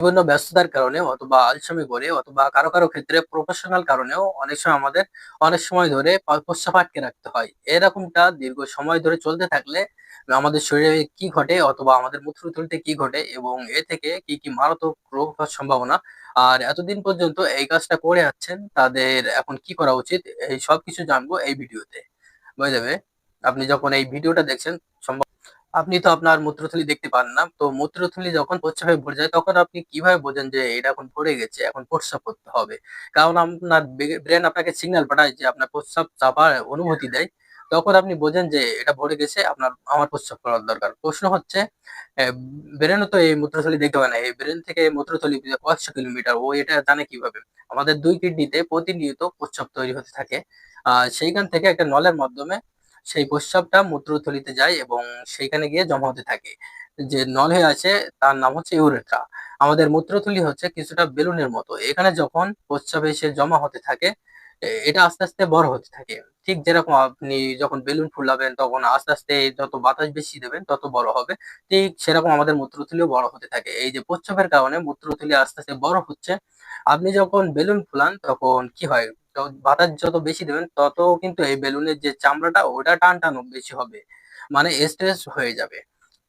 বিভিন্ন ব্যস্ততার কারণে অথবা আলসামি করে অথবা কারও কারও ক্ষেত্রে প্রফেশনাল কারণেও অনেক সময় আমাদের অনেক সময় ধরে পা- প্রস্রাব আটকে রাখতে হয়। এরকমটা দীর্ঘ সময় ধরে চলতে থাকলে আমাদের শরীরে কি ঘটে অথবা আমাদের মূত্রথলিতে কি ঘটে এবং এ থেকে কি কি মারাত্মক রোগ হওয়ার সম্ভাবনা? আর এতদিন পর্যন্ত এই কাজটা করে যাচ্ছেন তাদের এখন কি করা উচিত এই সব কিছু জানব এই ভিডিওতে। বুঝে যাবে আপনি যখন এই ভিডিওটা দেখছেন আপনি তো আপনার মূত্রথলি দেখতে পান না। তো মূত্রথলি যখন প্রস্রাবে ভরে যায়, তখন আপনি কীভাবে বোঝেন যে এটা এখন ভরে গেছে, এখন প্রস্রাব করতে হবে? কারণ আপনার ব্রেন আপনাকে সিগন্যাল পাঠায় যে আপনার প্রস্রাব চাপার অনুমতি দেয়। তখন আপনি বোঝেন যে এটা ভরে গেছে, আপনার, আমার প্রস্রাব করার দরকার। প্রশ্ন হচ্ছে ব্রেনও তো এই মূত্রথলি দেখতে পায় না। এই ব্রেন থেকে মূত্রথলি কয়েকশো কিলোমিটার, ও এটা জানে কীভাবে? আমাদের দুই কিডনিতে প্রতিনিয়ত প্রস্রাব তৈরি হতে থাকে। আহ সেইখান থেকে একটা নলের মাধ্যমে সেই প্রস্রাবটা মূত্রথলিতে যায় এবং সেইখানে গিয়ে জমা হতে থাকে। যে নল হয়ে আছে, তার নাম হচ্ছে ইউরেথ্রা আমাদের মূত্রথলি হচ্ছে কিছুটা বেলুনের মতো। এখানে যখন প্রস্রাব এসে জমা হতে থাকে এটা আস্তে আস্তে বড় হতে থাকে। ঠিক যেরকম আপনি যখন বেলুন ফুলাবেন, তখন আস্তে আস্তে যত বাতাস বেশি দেবেন, তত বড় হবে। ঠিক সেরকম আমাদের মূত্রথলিও বড় হতে থাকে। এই যে প্রস্রাবের কারণে মূত্রথলি আস্তে আস্তে বড় হচ্ছে। আপনি যখন বেলুন ফুলান, তখন কি হয়? তো বাতাস যত বেশি দেবেন তত কিন্তু এই বেলুনের যে চামড়াটা, ওটা টান টান বেশি হবে। মানে স্ট্রেস হয়ে যাবে।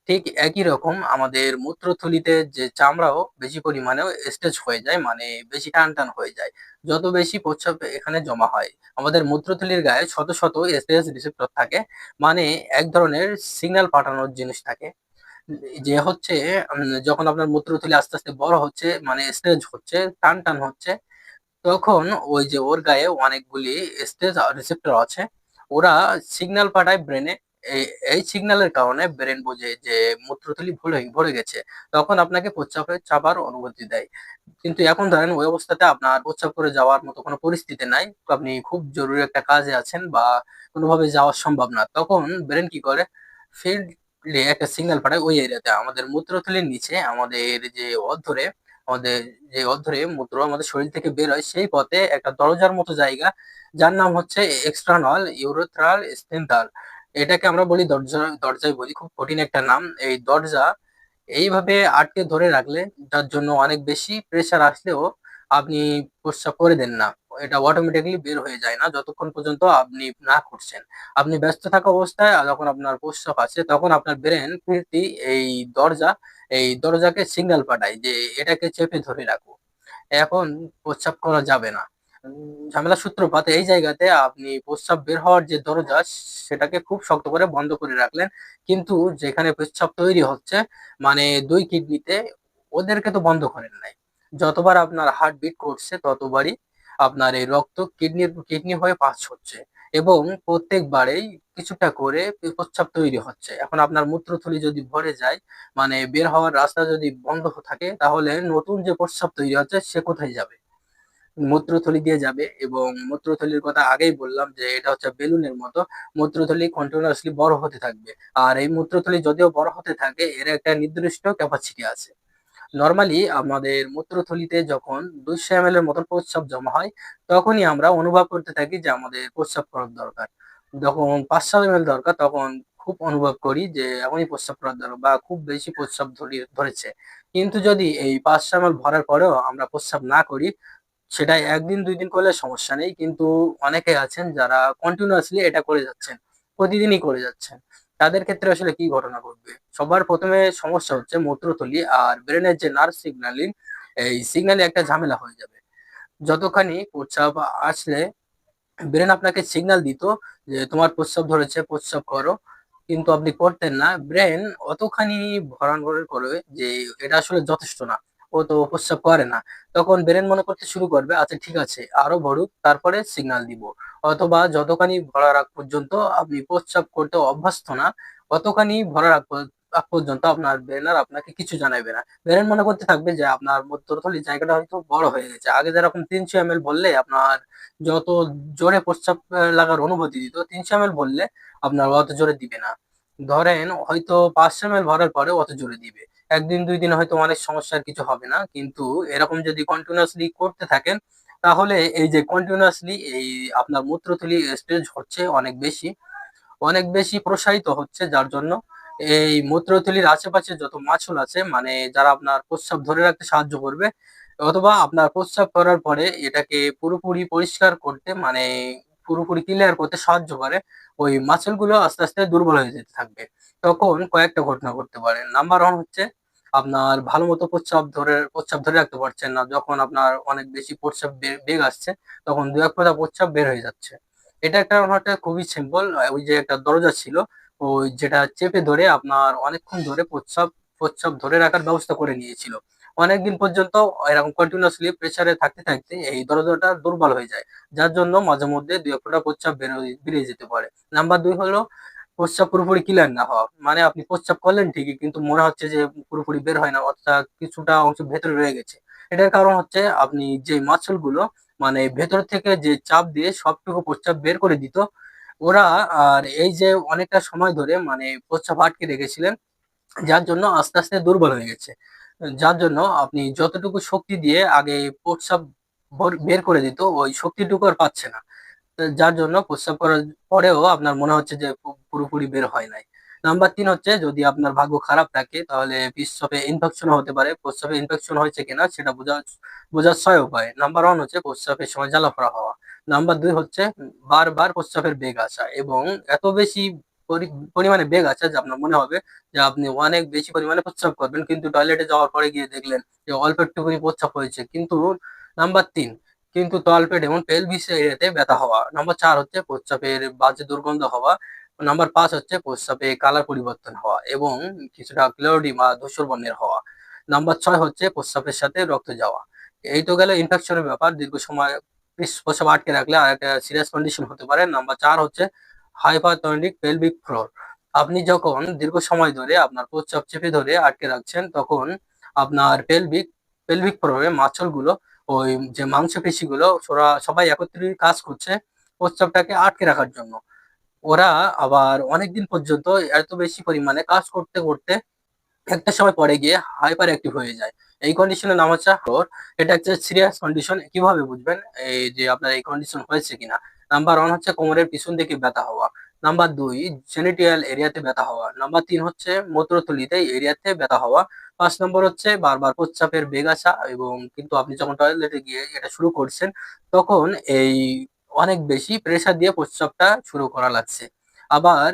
ঠিক একই রকম আমাদের মূত্রথলিতে যে চামড়াও বেশি পরিমাণেও স্ট্রেচ হয়ে যায় মানে বেশি টান টান হয়ে যায়। যত বেশি প্রস্রাব এখানে জমা হয়, আমাদের মূত্রথলির গায়ে শত শত স্ট্রেস রিসেপ্টর থাকে। মানে এক ধরনের সিগন্যাল পাঠানোর জিনিস থাকে। যে হচ্ছে যখন আপনার মূত্রথলি আস্তে আস্তে বড় হচ্ছে মানে স্ট্রেচ হচ্ছে টান টান হচ্ছে তখন ওই যে ওর গায়ে অনেকগুলি স্টেজ রিসেপ্টর আছে, ওরা সিগন্যাল পাঠায় ব্রেনে এই সিগন্যালের কারণে ব্রেন বোঝে যে মূত্রথলি ভরে ভরে গেছে। তখন আপনাকে প্রস্রাবের চাপার অনুমতি দেয়। কিন্তু এখন ধরেন ওই অবস্থাতে আপনার প্রস্রাব করে যাওয়ার মতো কোনো পরিস্থিতি নাই। আপনি খুব জরুরি একটা কাজে আছেন বা কোনোভাবে যাওয়া সম্ভব না। তখন ব্রেন কি করে? ফিল্ডে একটা সিগন্যাল পাঠায় ওই এরিয়াতে আমাদের মূত্রথলির নিচে আমাদের যে অধরে আমাদের যে অধরে মূত্র আমাদের শরীর থেকে বের হয়, সেই পথে একটা দরজার মতো জায়গা, যার নাম হচ্ছে এক্সট্রানল ইউরোথ্রাল স্টেন্টাল এটাকে আমরা বলি দরজা, দরজায় বলি, খুব কঠিন একটা নাম। এই দরজা এইভাবে আটকে ধরে রাখলে, যার জন্য অনেক বেশি প্রেসার আসলেও আপনি প্রস্রাব করে দেন না। এটা অটোমেটিকলি বের হয়ে যায় না, যতক্ষণ পর্যন্ত আপনি না করছেন। আপনি ব্যস্ত থাকা অবস্থায় যখন আপনার প্রস্রাব আছে, তখন আপনার ব্রেন ফিরতি এই দরজা, এই দরজাকে সিগন্যাল পাঠায় যে এটাকে চেপে ধরে রাখো। এখন প্রস্রাব করা যাবে না। ঝামেলা সূত্রপাত এই জায়গাতে আপনি প্রস্রাব বের হওয়ার যে দরজা, সেটাকে খুব শক্ত করে বন্ধ করে রাখলেন। কিন্তু যেখানে প্রস্রাব তৈরি হচ্ছে মানে দুই কিডনিতে ওদেরকে তো বন্ধ করেন নাই। যতবার আপনার হার্ট বিট করছে, ততবারই আপনার এই রক্ত কিডনির কিডনি হয়ে পাস হচ্ছে এবং প্রত্যেকবারেই কিছুটা করে প্রস্রাব তৈরি হচ্ছে। এখন আপনার মূত্রথলি যদি ভরে যায় মানে বের হওয়ার রাস্তা যদি বন্ধ থাকে, তাহলে নতুন যে প্রস্রাব তৈরি হচ্ছে সে কোথায় যাবে? মূত্রথলি দিয়ে যাবে এবং মূত্রথলির কথা আগেই বললাম যে এটা হচ্ছে বেলুনের মতো, মূত্রথলি কন্টিনিউয়াসলি বড় হতে থাকবে। আর এই মূত্রথলি যদিও বড় হতে থাকে, এর একটা নির্দিষ্ট ক্যাপাসিটি আছে। নর্মালি আমাদের মূত্রথলিতে যখন দুইশো এম এর মতন প্রস্রাব জমা হয়, তখনই আমরা অনুভব করতে থাকি যে আমাদের প্রস্রাব করার দরকার। যখন পাঁচশো এম এল দরকার, তখন খুব অনুভব করি যে এখনই প্রস্রাব করার দরকার বা খুব বেশি প্রস্রাব ধরি- ধরেছে। কিন্তু যদি এই পাঁচশো এম ভরার পরেও আমরা প্রস্রাব না করি সেটা একদিন, দুই দিন করলে সমস্যা নেই। কিন্তু অনেকে আছেন যারা কন্টিনিউয়াসলি এটা করে যাচ্ছেন, প্রতিদিনই করে যাচ্ছেন। তাদের ক্ষেত্রে আসলে কি ঘটনা ঘটবে? সবার প্রথমে সমস্যা হচ্ছে মূত্রথলি আর ব্রেনের যে নার্ভ সিগন্যালিং এই সিগন্যালে একটা ঝামেলা হয়ে যাবে। যতখানি প্রস্রাব আসলে ব্রেন আপনাকে সিগন্যাল দিত যে তোমার প্রস্রাব ধরেছে, প্রস্রাব করো, কিন্তু আপনি করতেন না। ব্রেন অতখানি ভরান করে যে এটা আসলে যথেষ্ট না। ও তো প্রস্রাব করে না। তখন ব্রেন মনে করতে শুরু করবে আচ্ছা ঠিক আছে, আরও ভরুক, তারপরে সিগন্যাল দিব। অথবা যতখানি ভরার আগ পর্যন্ত আপনি প্রস্রাব করতে অভ্যস্ত না, অতখানি ভরার আগ পর- আগ পর্যন্ত আপনার ব্রেন আর আপনাকে কিছু জানাবে না। ব্রেন মনে করতে থাকবে যে আপনার মধ্যস্থলী জায়গাটা হয়তো বড় হয়ে গেছে। আগে যেরকম তিনশো এমএল বললে আপনার যত জোরে প্রস্রাব লাগার অনুভূতি দিত, তিনশো এমএল বললে আপনার অত জোরে দিবে না। ধরেন হয়তো পাঁচশো এমএল ভরার পরে অত জোরে দিবে। একদিন, দুই দিন হয়তো অনেক সমস্যার কিছু হবে না। কিন্তু এরকম যদি কন্টিনিউয়াসলি করতে থাকেন, তাহলে এই যে কন্টিনিউয়াসলি এই আপনার মূত্রথলি স্টেজ হচ্ছে অনেক বেশি। অনেক বেশি প্রসারিত হচ্ছে, যার জন্য এই মূত্রথলির আশেপাশে যত মাছল আছে মানে যারা আপনার প্রস্রাব ধরে রাখতে সাহায্য করবে, অথবা আপনার প্রস্রাব করার পরে এটাকে পুরোপুরি পরিষ্কার করতে মানে পুরোপুরি ক্লিয়ার করতে সাহায্য করে, ওই মাসেলগুলো আস্তে আস্তে দুর্বল হয়ে যেতে থাকবে। তখন কয়েকটা ঘটনা ঘটতে পারে। নাম্বার ওয়ান হচ্ছে আপনার ভালো মতো প্রস্রাব ধরে প্রস্রাব ধরে রাখতে পারছেন না। যখন আপনার অনেক বেশি প্রস্রাব বেগ আসছে, তখন দু এক ফোঁটা প্রস্রাব বের হয়ে যাচ্ছে। এটা একটা হচ্ছে খুবই সিম্পল ওই যে একটা দরজা ছিল, ওই যেটা চেপে ধরে আপনার অনেকক্ষণ ধরে প্রস্রাব প্রস্রাব ধরে রাখার ব্যবস্থা করে নিয়েছিল। অনেকদিন পর্যন্ত এরকম কন্টিনিউয়াসলি প্রেসারে থাকতে থাকতে এই দরজাটা দুর্বল হয়ে যায়। যার জন্য মাঝে মধ্যে দুই এক ফোঁটা প্রস্রাব বেরিয়ে যেতে পারে। নাম্বার দুই হলো প্রস্রাব পুরোপুরি ক্লিয়ার না হওয়া। মানে আপনি প্রস্রাব করলেন ঠিকই, কিন্তু মনে হচ্ছে যে পুরোপুরি বের হয় না, অর্থাৎ কিছুটা অংশ ভেতরে রয়ে গেছে। এটার কারণ হচ্ছে আপনি যে মাসলগুলো মানে ভেতর থেকে যে চাপ দিয়ে সবটুকু প্রস্রাব বের করে দিত, ওরা আর এই যে অনেকটা সময় ধরে মানে প্রস্রাব আটকে রেখেছিলেন, যার জন্য আস্তে আস্তে দুর্বল হয়ে গেছে। যার জন্য আপনি যতটুকু শক্তি দিয়ে আগে প্রস্রাব বের করে দিত, ওই শক্তিটুকু আর পাচ্ছে না। যার জন্য প্রস্রাব করার পরেও আপনার মনে হচ্ছে যে পুরোপুরি বের হয় নাই। নাম্বার তিন হচ্ছে, যদি আপনার ভাগ্য খারাপ থাকে, তাহলে প্রস্রাবে ইনফেকশন হতে পারে। প্রস্রাবে ইনফেকশন হয়েছে কিনা সেটা বোঝা, বোঝার ছয় উপায়। নাম্বার ওয়ান হচ্ছে প্রস্রাবের সময় জ্বালা জ্বালাফোড়া হওয়া। নাম্বার দুই হচ্ছে বারবার প্রস্রাবের বেগ আসা এবং এত বেশি পরি- পরিমাণে বেগ আসা যে আপনার মনে হবে যে আপনি অনেক বেশি পরিমাণে প্রস্রাব করবেন। কিন্তু টয়লেটে যাওয়ার পরে গিয়ে দেখলেন যে অল্প একটুখানি প্রস্রাব হয়েছে। কিন্তু নাম্বার তিন কিন্তু তলপেট এবং পেলভিস এরিয়াতে ব্যথা হওয়া। নাম্বার চার হচ্ছে প্রস্রাবের বাজে দুর্গন্ধ হওয়া। নাম্বার পাঁচ হচ্ছে প্রস্রাবে কালার পরিবর্তন হওয়া এবং কিছুটা ক্লোরিডি বা ধূসর বর্ণের হওয়া। নাম্বার ছয় হচ্ছে প্রস্রাবের সাথে রক্ত যাওয়া। এই তো গেল ইনফেকশনের ব্যাপার। দীর্ঘ সময় প্রস্রাব আটকে রাখলে আর একটা সিরিয়াস কন্ডিশন হতে পারে। নাম্বার চার হচ্ছে হাইপারটনিক পেলভিক ফ্লোর আপনি যখন দীর্ঘ সময় ধরে আপনার প্রস্রাব চেপে ধরে আটকে রাখছেন, তখন আপনার পেলভিক পেলভিক ফ্লোরে মাছলগুলো ওই যে মাংসপেশিগুলো, ওরা সবাই একত্রে কাজ করছে প্রস্রাবটাকে আটকে রাখার জন্য। ওরা আবার অনেকদিন পর্যন্ত এত বেশি পরিমাণে কাজ করতে করতে একটা সময় পরে গিয়ে হাইপার অ্যাক্টিভ হয়ে যায়। এই কন্ডিশনের নাম হচ্ছে এটা একটা সিরিয়াস কন্ডিশন কীভাবে বুঝবেন? এই যে আপনার এই কন্ডিশন হয়েছে কিনা? নাম্বার ওয়ান হচ্ছে কোমরের পিছন দিকে ব্যথা হওয়া। নাম্বার দুই জেনিটিয়াল এরিয়াতে ব্যথা হওয়া। নাম্বার তিন হচ্ছে মূত্রথলিতে এরিয়াতে ব্যথা হওয়া। পাঁচ নম্বর হচ্ছে বারবার প্রস্রাবের বেগ আসা এবং কিন্তু আপনি যখন টয়লেটে গিয়ে এটা শুরু করছেন, তখন এই অনেক বেশি প্রেসার দিয়ে প্রস্রাবটা শুরু করা লাগছে। আবার